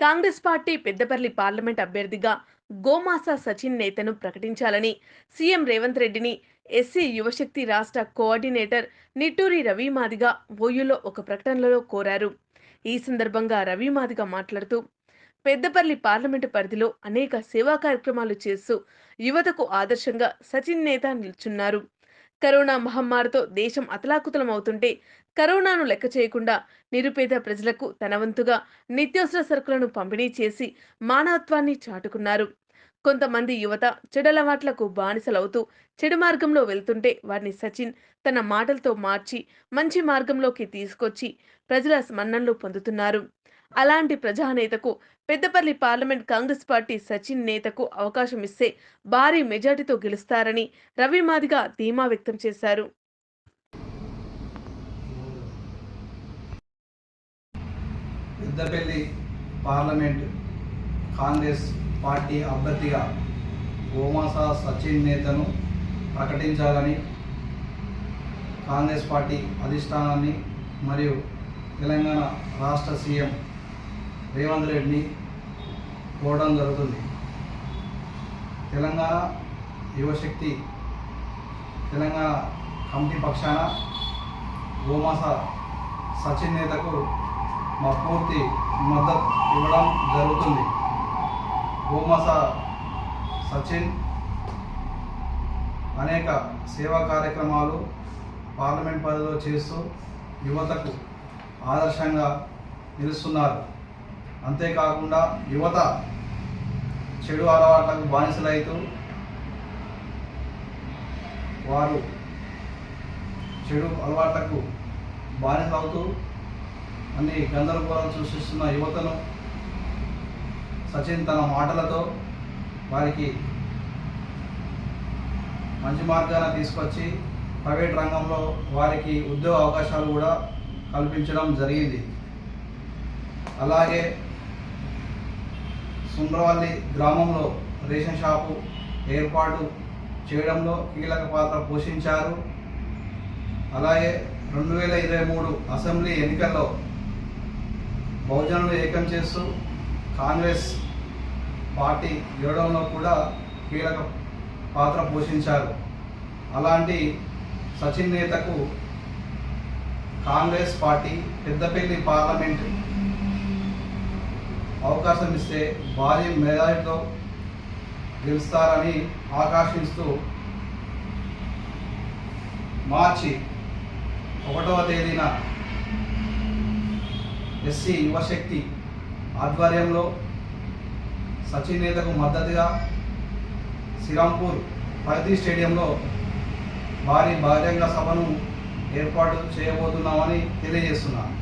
Congress party Peddapalli parliament అభ్యర్థిగా గోమాసా సచిన్ నేతను ప్రకటించాలని సీఎం రేవంత్ రెడ్డిని ఎస్సీ యువశక్తి రాష్ట్ర కోఆర్డినేటర్ నిట్టూరి రవి మాదిగా ఓయూలో ఒక ప్రకటనలో కోరారు. ఈ సందర్భంగా రవి మాదిగ మాట్లాడుతూ పెద్దపల్లి పార్లమెంటు పరిధిలో అనేక సేవా కార్యక్రమాలు చేస్తూ యువతకు ఆదర్శంగా సచిన్ నేత నిల్చున్నారు. కరోనా మహమ్మారితో దేశం అతలాకుతలం అవుతుంటే కరోనాను లెక్క చేయకుండా నిరుపేద ప్రజలకు తన వంతుగా నిత్యావసర సరుకులను పంపిణీ చేసి మానవత్వాన్ని చాటుకున్నారు. కొంతమంది యువత చెడలవాట్లకు బానిసలవుతూ చెడు మార్గంలో వెళ్తుంటే వారిని సచిన్ తన మాటలతో మార్చి మంచి మార్గంలోకి తీసుకొచ్చి ప్రజల స్మన్నలు పొందుతున్నారు. అలాంటి ప్రజానేతకు పెద్దపల్లి పార్లమెంట్ కాంగ్రెస్ పార్టీ సచిన్ నేతకు అవకాశం ఇస్తే భారీ మెజార్టీతో గెలుస్తారని రవి మాదిగా ధీమా వ్యక్తం చేశారు. పెద్దపల్లి పార్లమెంట్ కాంగ్రెస్ పార్టీ అభ్యర్థిగా గోమాసా సచిన్ నేతను ప్రకటించాలని కాంగ్రెస్ పార్టీ అధిష్టానాన్ని మరియు తెలంగాణ రాష్ట్ర సీఎం రేవంత్ రెడ్డిని కోరడం జరుగుతుంది. తెలంగాణ యువశక్తి తెలంగాణ కమిటీ పక్షాన గోమాస సచిన్ నేతకు మా పూర్తి మద్దతు ఇవ్వడం జరుగుతుంది. గోమాస సచిన్ అనేక సేవా కార్యక్రమాలు పార్లమెంట్ పరిధిలో చేస్తూ యువతకు ఆదర్శంగా నిలుస్తున్నారు. అంతేకాకుండా యువత చెడు అలవాట్లకు బానిసలైతూ వారు చెడు అలవాట్లకు బానిసలవుతూ అన్ని గందరగోళాలు సృష్టిస్తున్న యువతను సచిన్ తన మాటలతో వారికి మంచి మార్గాన తీసుకొచ్చి ప్రైవేట్ రంగంలో వారికి ఉద్యోగ అవకాశాలు కూడా కల్పించడం జరిగింది. అలాగే సుండ్రవల్లి గ్రామంలో రేషన్ షాపు ఏర్పాటు చేయడంలో కీలక పాత్ర పోషించారు. అలాగే రెండు వేల ఇరవై మూడు అసెంబ్లీ ఎన్నికల్లో బహుజనులు ఏకం చేస్తూ కాంగ్రెస్ పార్టీ గెలవడంలో కూడా కీలక పాత్ర పోషించారు. అలాంటి సచిన్ నేతకు కాంగ్రెస్ పార్టీ పెద్దపల్లి పార్లమెంట్ అవకాశం ఇస్తే భారీ మెజారిటీతో గెలుస్తారని ఆకాంక్షిస్తూ మార్చి ఒకటవ తేదీన ఎస్సీ యువశక్తి ఆధ్వర్యంలో సచిన్ నేతకు మద్దతుగా శ్రీరాంపూర్ ప్రగతి స్టేడియంలో భారీ బహిరంగ సభను ఏర్పాటు చేయబోతున్నామని తెలియజేస్తున్నాను.